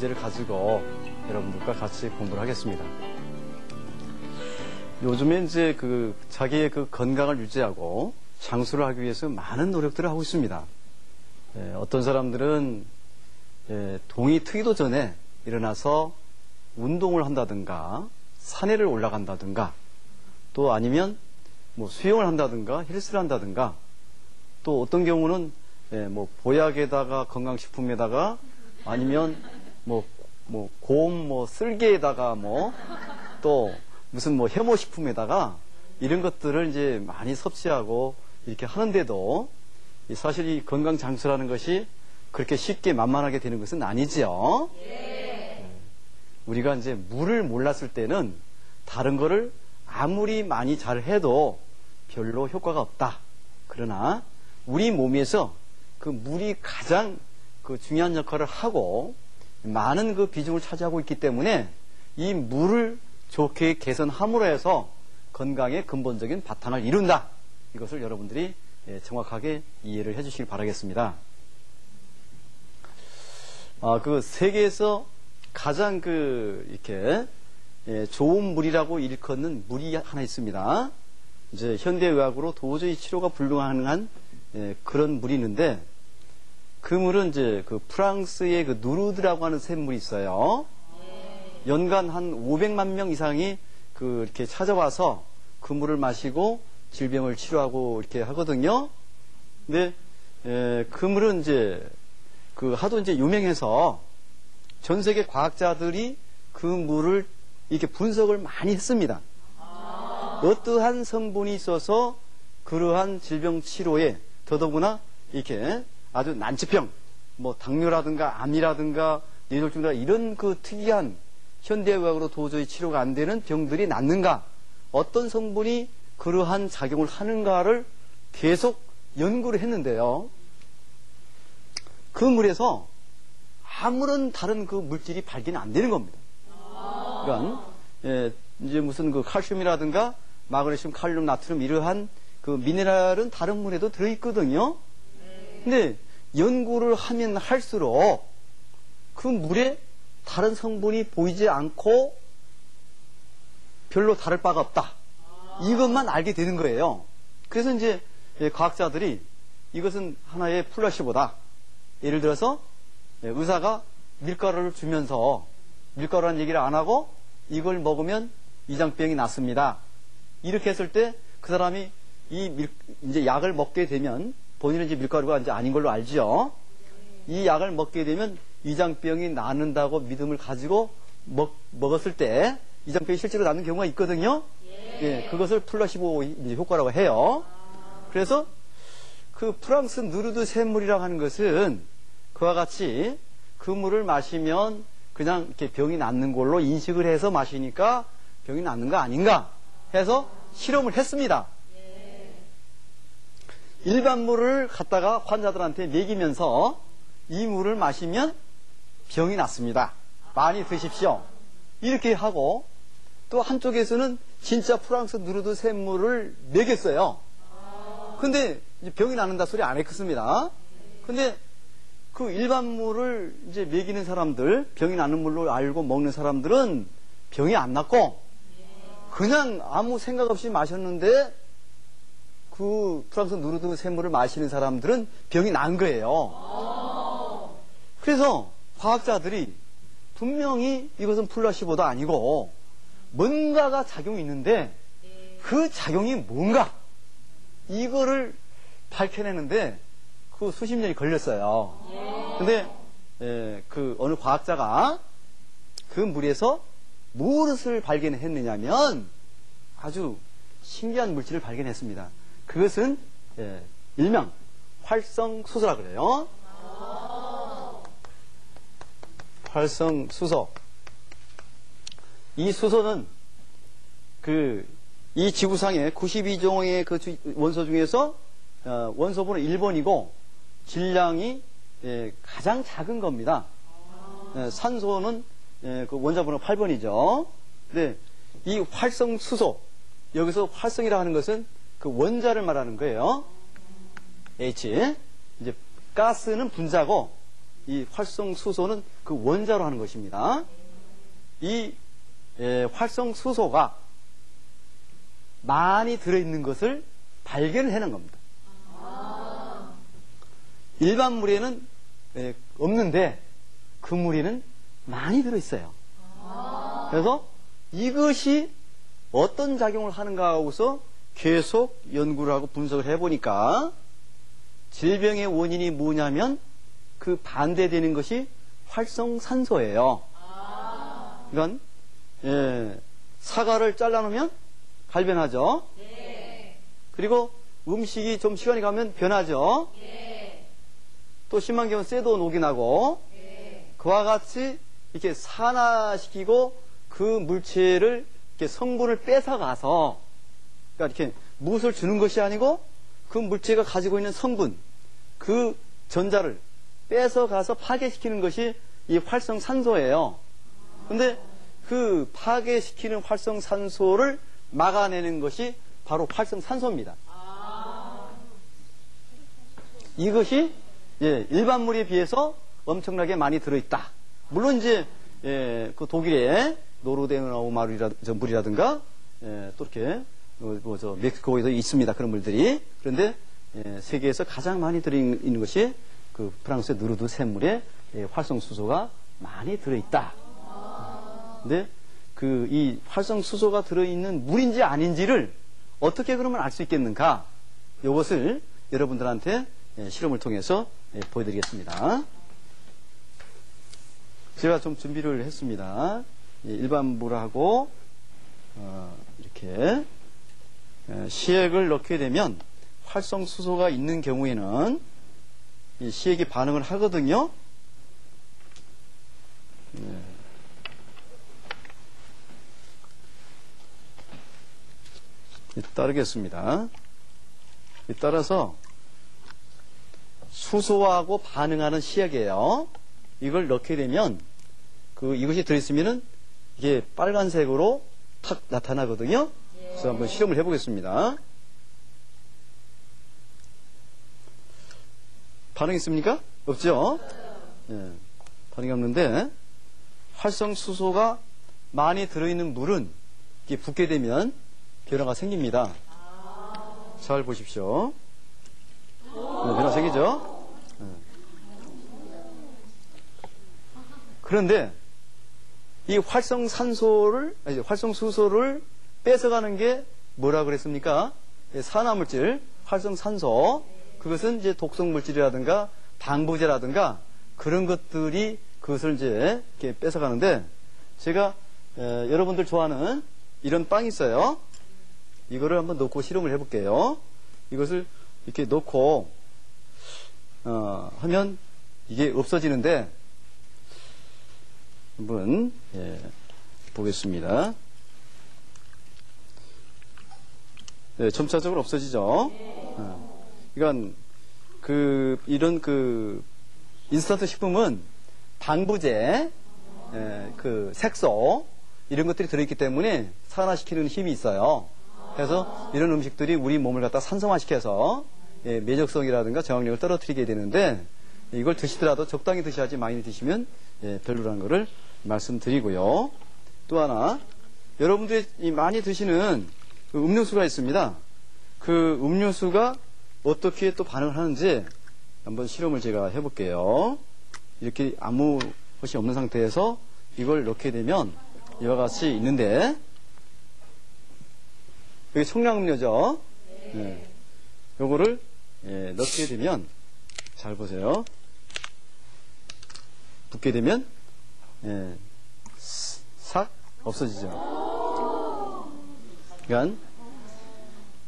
주제를 가지고 여러분들과 같이 공부를 하겠습니다. 요즘에 이제 그 자기의 그 건강을 유지하고 장수를 하기 위해서 많은 노력들을 하고 있습니다. 예, 어떤 사람들은 예, 동이 트기도 전에 일어나서 운동을 한다든가 산에를 올라간다든가 또 아니면 뭐 수영을 한다든가 헬스를 한다든가 또 어떤 경우는 예, 뭐 보약에다가 건강식품에다가 아니면 뭐, 뭐 곰, 뭐 쓸개에다가 뭐 또 무슨 뭐 해모식품에다가 이런 것들을 이제 많이 섭취하고 이렇게 하는데도 사실 이 건강 장수라는 것이 그렇게 쉽게 만만하게 되는 것은 아니지요. 우리가 이제 물을 몰랐을 때는 다른 거를 아무리 많이 잘 해도 별로 효과가 없다. 그러나 우리 몸에서 그 물이 가장 그 중요한 역할을 하고 많은 그 비중을 차지하고 있기 때문에 이 물을 좋게 개선함으로 해서 건강의 근본적인 바탕을 이룬다. 이것을 여러분들이 예, 정확하게 이해를 해주시길 바라겠습니다. 아, 그 세계에서 가장 그 이렇게 예, 좋은 물이라고 일컫는 물이 하나 있습니다. 이제 현대의학으로 도저히 치료가 불가능한 예, 그런 물이 있는데 그 물은 이제 그 프랑스의 그 누르드라고 하는 샘물이 있어요. 연간 한 500만 명 이상이 그 이렇게 찾아와서 그 물을 마시고 질병을 치료하고 이렇게 하거든요. 근데 에, 그 물은 이제 그 하도 이제 유명해서 전 세계 과학자들이 그 물을 이렇게 분석을 많이 했습니다. 어떠한 성분이 있어서 그러한 질병 치료에 더더구나 이렇게 아주 난치병, 뭐 당뇨라든가 암이라든가 뇌졸중이라 이런 그 특이한 현대의학으로 도저히 치료가 안 되는 병들이 낫는가? 어떤 성분이 그러한 작용을 하는가를 계속 연구를 했는데요. 그 물에서 아무런 다른 그 물질이 발견이 안 되는 겁니다. 그러니까 예, 이제 무슨 그 칼슘이라든가 마그네슘, 칼륨, 나트륨 이러한 그 미네랄은 다른 물에도 들어있거든요. 근데 연구를 하면 할수록 그 물에 다른 성분이 보이지 않고 별로 다를 바가 없다. 이것만 알게 되는 거예요. 그래서 이제 예, 과학자들이 이것은 하나의 플라시보다 예를 들어서 예, 의사가 밀가루를 주면서 밀가루라는 얘기를 안 하고 이걸 먹으면 이장병이 낫습니다. 이렇게 했을 때 그 사람이 이 밀, 이제 약을 먹게 되면 본인은 이제 밀가루가 이제 아닌 걸로 알죠. 이 약을 먹게 되면 이장병이 낫는다고 믿음을 가지고 먹, 먹었을 때 이장병이 실제로 낫는 경우가 있거든요. 예, 그것을 플라시보 효과라고 해요. 그래서 그 프랑스 누르드 샘물이라고 하는 것은 그와 같이 그 물을 마시면 그냥 이렇게 병이 낫는 걸로 인식을 해서 마시니까 병이 낫는 거 아닌가 해서 실험을 했습니다. 일반 물을 갖다가 환자들한테 먹이면서 이 물을 마시면 병이 낫습니다. 많이 드십시오. 이렇게 하고 또 한쪽에서는 진짜 프랑스 누르드 샘물을 먹였어요. 근데 병이 낫는다 소리 안 했겠습니다. 근데 그 일반 물을 이제 먹이는 사람들, 병이 나는 물로 알고 먹는 사람들은 병이 안 났고 그냥 아무 생각 없이 마셨는데 그 프랑스 누르드 샘물을 마시는 사람들은 병이 난 거예요. 그래서 과학자들이 분명히 이것은 플라시보도 아니고 뭔가가 작용이 있는데 그 작용이 뭔가 이거를 밝혀내는데 그 수십 년이 걸렸어요. 근데 예, 그 어느 과학자가 그 물에서 무엇을 발견했느냐면 아주 신기한 물질을 발견했습니다. 그것은 예, 일명 활성수소라 그래요. 활성수소. 이 수소는 그 이 지구상의 92종의 그 원소 중에서 어, 원소번호 1번이고 질량이 예, 가장 작은 겁니다. 예, 산소는 예, 그 원자번호 8번이죠. 근데 이 활성수소 여기서 활성이라 하는 것은 그 원자를 말하는 거예요. H. 이제 가스는 분자고 이 활성수소는 그그 원자로 하는 것입니다. 이 예, 활성수소가 많이 들어있는 것을 발견을 해낸 겁니다. 일반 물에는 예, 없는데 그 물에는 많이 들어있어요. 그래서 이것이 어떤 작용을 하는가 하고서 계속 연구를 하고 분석을 해보니까 질병의 원인이 뭐냐면 그 반대되는 것이 활성산소예요. 그러니까 예, 사과를 잘라놓으면 발변하죠. 그리고 음식이 좀 시간이 가면 변하죠. 또 심한 경우는 쇠도 녹이 나고 그와 같이 이렇게 산화시키고 그 물체를 이렇게 성분을 뺏어가서 그러니까 이렇게 무엇을 주는 것이 아니고 그 물체가 가지고 있는 성분 그 전자를 뺏어가서 파괴시키는 것이 이 활성산소예요. 근데 그 파괴시키는 활성산소를 막아내는 것이 바로 활성산소입니다. 이것이 예, 일반 물에 비해서 엄청나게 많이 들어있다. 물론 이제 예, 그 독일의 노르데나우 마루이라 물이라든가 예, 또 이렇게 어, 뭐저 멕시코에도 있습니다. 그런 물들이 그런데 예, 세계에서 가장 많이 들어있는 것이 그 프랑스의 누르드 샘물에 예, 활성수소가 많이 들어있다. 근데 그 이 활성수소가 들어있는 물인지 아닌지를 어떻게 그러면 알 수 있겠는가? 이것을 여러분들한테 예, 실험을 통해서 예, 보여드리겠습니다. 제가 좀 준비를 했습니다. 예, 일반 물하고 어, 이렇게 예, 시액을 넣게 되면 활성수소가 있는 경우에는 이 시액이 반응을 하거든요. 예. 예, 따르겠습니다. 예, 따라서 수소하고 반응하는 시액이에요. 이걸 넣게 되면 그 이것이 들어있으면은 이게 빨간색으로 탁 나타나거든요. 그래서 한번 실험을 해보겠습니다. 반응 있습니까? 없죠? 예, 반응이 없는데 활성수소가 많이 들어있는 물은 이게 붓게 되면 변화가 생깁니다. 잘 보십시오. 네, 변화 생기죠? 예. 그런데 이 활성산소를 아니 활성수소를 뺏어가는 게 뭐라 그랬습니까? 예, 산화물질, 활성산소. 그것은 이제 독성물질이라든가 방부제라든가 그런 것들이 그것을 이제 이렇게 뺏어가는데 제가 에, 여러분들 좋아하는 이런 빵이 있어요. 이거를 한번 넣고 실험을 해볼게요. 이것을 이렇게 넣고 어, 하면 이게 없어지는데 한번 예, 보겠습니다. 네, 점차적으로 없어지죠. 어. 그러니까 그 이런 그 인스턴트 식품은 방부제, 예, 그 색소 이런 것들이 들어있기 때문에 산화시키는 힘이 있어요. 그래서 이런 음식들이 우리 몸을 갖다 산성화시켜서 예, 면역성이라든가 저항력을 떨어뜨리게 되는데 이걸 드시더라도 적당히 드셔야지 많이 드시면 예, 별로라는 것을 말씀드리고요. 또 하나 여러분들이 많이 드시는 그 음료수가 있습니다. 그 음료수가 어떻게 또 반응을 하는지 한번 실험을 제가 해볼게요. 이렇게 아무 것이 없는 상태에서 이걸 넣게 되면 이와 같이 있는데 여기 청량음료죠. 네. 요거를 예, 넣게 되면 잘 보세요. 붓게 되면 예, 싹 없어지죠. 그러니까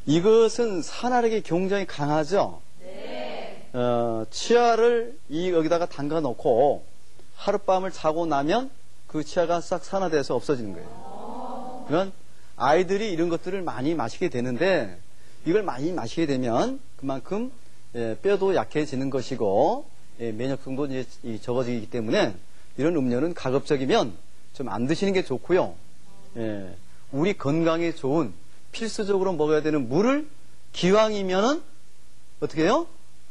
이것은 산화력이 굉장히 강하죠. 어, 치아를 이 여기다가 담가 놓고 하룻밤을 자고 나면 그 치아가 싹 산화돼서 없어지는 거예요. 그러면 아이들이 이런 것들을 많이 마시게 되는데 이걸 많이 마시게 되면 그만큼 예, 뼈도 약해지는 것이고 예, 면역성도 이제 이 적어지기 때문에 이런 음료는 가급적이면 좀 안 드시는 게 좋고요. 예, 우리 건강에 좋은 필수적으로 먹어야 되는 물을 기왕이면은 어떻게 해요?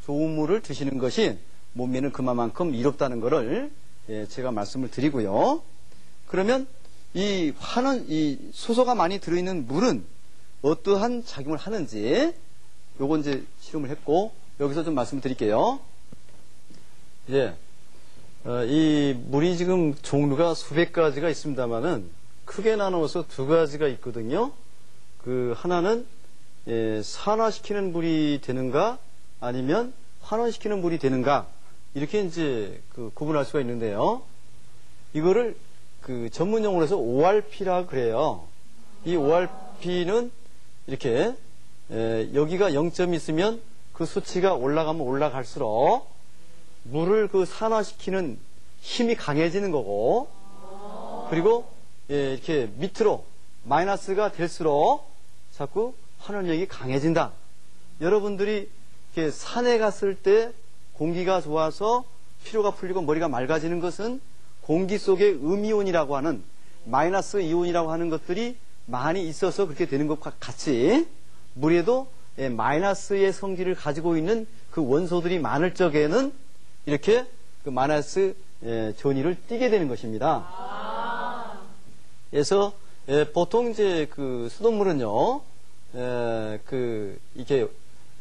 좋은 물을 드시는 것이 몸에는 그만큼 이롭다는 것을 예, 제가 말씀을 드리고요. 그러면 이 환원, 이 수소가 많이 들어있는 물은 어떠한 작용을 하는지 요거 이제 실험을 했고 여기서 좀 말씀을 드릴게요. 예. 어, 이 물이 지금 종류가 수백 가지가 있습니다만은 크게 나누어서 두 가지가 있거든요. 그 하나는 예, 산화시키는 물이 되는가 아니면 환원시키는 물이 되는가 이렇게 이제 그 구분할 수가 있는데요. 이거를 그 전문 용어로 해서 ORP라 그래요. 이 ORP는 이렇게 에, 여기가 0점이 있으면 그 수치가 올라가면 올라갈수록 물을 그 산화시키는 힘이 강해지는 거고 그리고 예, 이렇게 밑으로 마이너스가 될수록 자꾸 환원력이 강해진다. 여러분들이 이렇게 산에 갔을 때 공기가 좋아서 피로가 풀리고 머리가 맑아지는 것은 공기 속에 음이온이라고 하는 마이너스 이온이라고 하는 것들이 많이 있어서 그렇게 되는 것과 같이 물에도 예, 마이너스의 성질을 가지고 있는 그 원소들이 많을 적에는 이렇게 그 마이너스 예, 전위를 띠게 되는 것입니다. 그래서 예, 보통 이제 그 수돗물은요, 에, 그 이게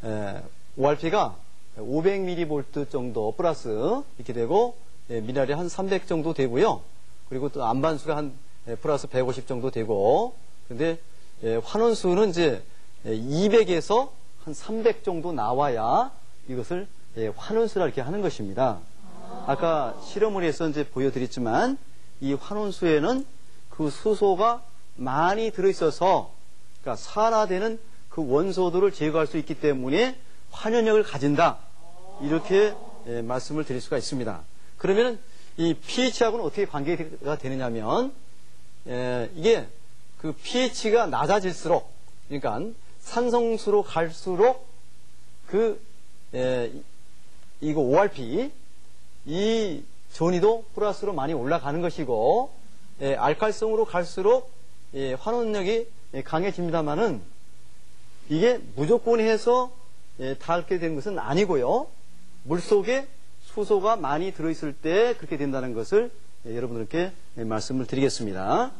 에, ORP가 500mV 정도 플러스 이렇게 되고 예, 미나리 한 300 정도 되고요. 그리고 또 안반수가 한 예, 플러스 150 정도 되고 근데 예, 환원수는 이제 200에서 한 300 정도 나와야 이것을 예, 환원수라 이렇게 하는 것입니다. 아까 실험을 해서 이제 보여드렸지만 이 환원수에는 그 수소가 많이 들어있어서 그러니까 산화되는 그 원소들을 제거할 수 있기 때문에 환원력을 가진다. 이렇게 예, 말씀을 드릴 수가 있습니다. 그러면 이 pH하고는 어떻게 관계가 되느냐면 예, 이게 그 pH가 낮아질수록 그러니까 산성수로 갈수록 그 예, 이거 ORP 이 전이도 플러스로 많이 올라가는 것이고 예, 알칼성으로 갈수록 예, 환원력이 예, 강해집니다만은 이게 무조건 해서 예, 닿게 되는 것은 아니고요. 물 속에 수소가 많이 들어있을 때 그렇게 된다는 것을 예, 여러분들께 예, 말씀을 드리겠습니다.